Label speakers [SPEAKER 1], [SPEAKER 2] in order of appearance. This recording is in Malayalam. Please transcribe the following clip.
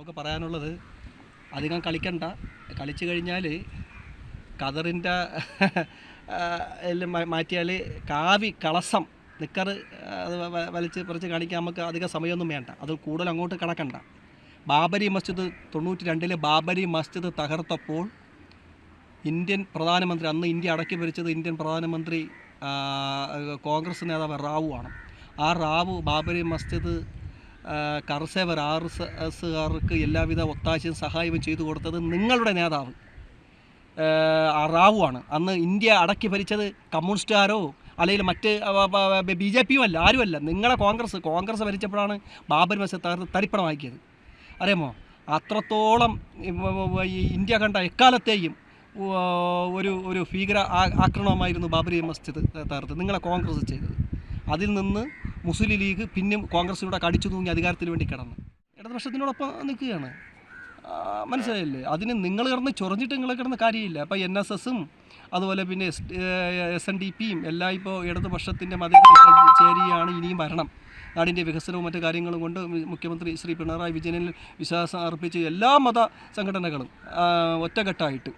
[SPEAKER 1] നമുക്ക് പറയാനുള്ളത് അധികം കളിക്കണ്ട. കളിച്ചു കഴിഞ്ഞാൽ കതറിന്റെ മാറ്റിയാൽ കാവി കളസം നിക്കർ അത് വലിച്ച് പറിച്ച് കാണിക്കാൻ നമുക്ക് അധികം സമയമൊന്നും വേണ്ട. അത് കൂടുതൽ അങ്ങോട്ട് കടക്കണ്ട. ബാബരി മസ്ജിദ് തൊണ്ണൂറ്റി രണ്ടിലെ ബാബരി മസ്ജിദ് തകർത്തപ്പോൾ ഇന്ത്യൻ പ്രധാനമന്ത്രി അന്ന് ഇന്ത്യ അടക്കി ഭരിച്ചത് ഇന്ത്യൻ പ്രധാനമന്ത്രി കോൺഗ്രസ് നേതാവ് റാവു ആണ്. ആ റാവു ബാബരി മസ്ജിദ് കർസേവർ ആർ എസ് എസ്സുകാർക്ക് എല്ലാവിധ ഒത്താശയും സഹായവും ചെയ്തു കൊടുത്തത് നിങ്ങളുടെ നേതാവ്. ആ, ആ റാവു ആണ് അന്ന് ഇന്ത്യ അടക്കി ഭരിച്ചത് കമ്മ്യൂണിസ്റ്റുകാരോ അല്ലെങ്കിൽ മറ്റ് ബി ജെ പിയും അല്ല ആരുമല്ല. നിങ്ങളെ കോൺഗ്രസ് കോൺഗ്രസ് ഭരിച്ചപ്പോഴാണ് ബാബർ മസ്ജിദ് തകർത്ത് തരിപ്പണമാക്കിയത്. അറിയാമോ? അത്രത്തോളം ഇന്ത്യ കണ്ട എക്കാലത്തെയും ഒരു ഒരു ഭീകര ആക്രമണമായിരുന്നു ബാബരി മസ്ജിദ് തകർത്ത്. നിങ്ങളെ കോൺഗ്രസ് ചെയ്തത്. അതിൽ നിന്ന് മുസ്ലിം ലീഗ് പിന്നെയും കോൺഗ്രസിലൂടെ കടിച്ചു തൂങ്ങി അധികാരത്തിന് വേണ്ടി കിടന്നു. ഇടതുപക്ഷത്തിനോടൊപ്പം നിൽക്കുകയാണ്. മനസ്സിലായില്ലേ? അതിന് നിങ്ങൾ കിടന്ന് ചൊറഞ്ഞിട്ട് നിങ്ങൾ കിടന്ന കാര്യമില്ല. അപ്പോൾ എൻ എസ് എസും അതുപോലെ പിന്നെ എസ് എസ് എൻ ഡി പിയും എല്ലാം ഇപ്പോൾ ഇടതുപക്ഷത്തിന്റെ മത ചേരിയാണ് ഇനിയും ഭരണം. നാടിന്റെ വികസനവും മറ്റു കാര്യങ്ങളും കൊണ്ട് മുഖ്യമന്ത്രി ശ്രീ പിണറായി വിജയനിൽ വിശ്വാസം അർപ്പിച്ച് എല്ലാ മത സംഘടനകളും ഒറ്റക്കെട്ടായിട്ട്.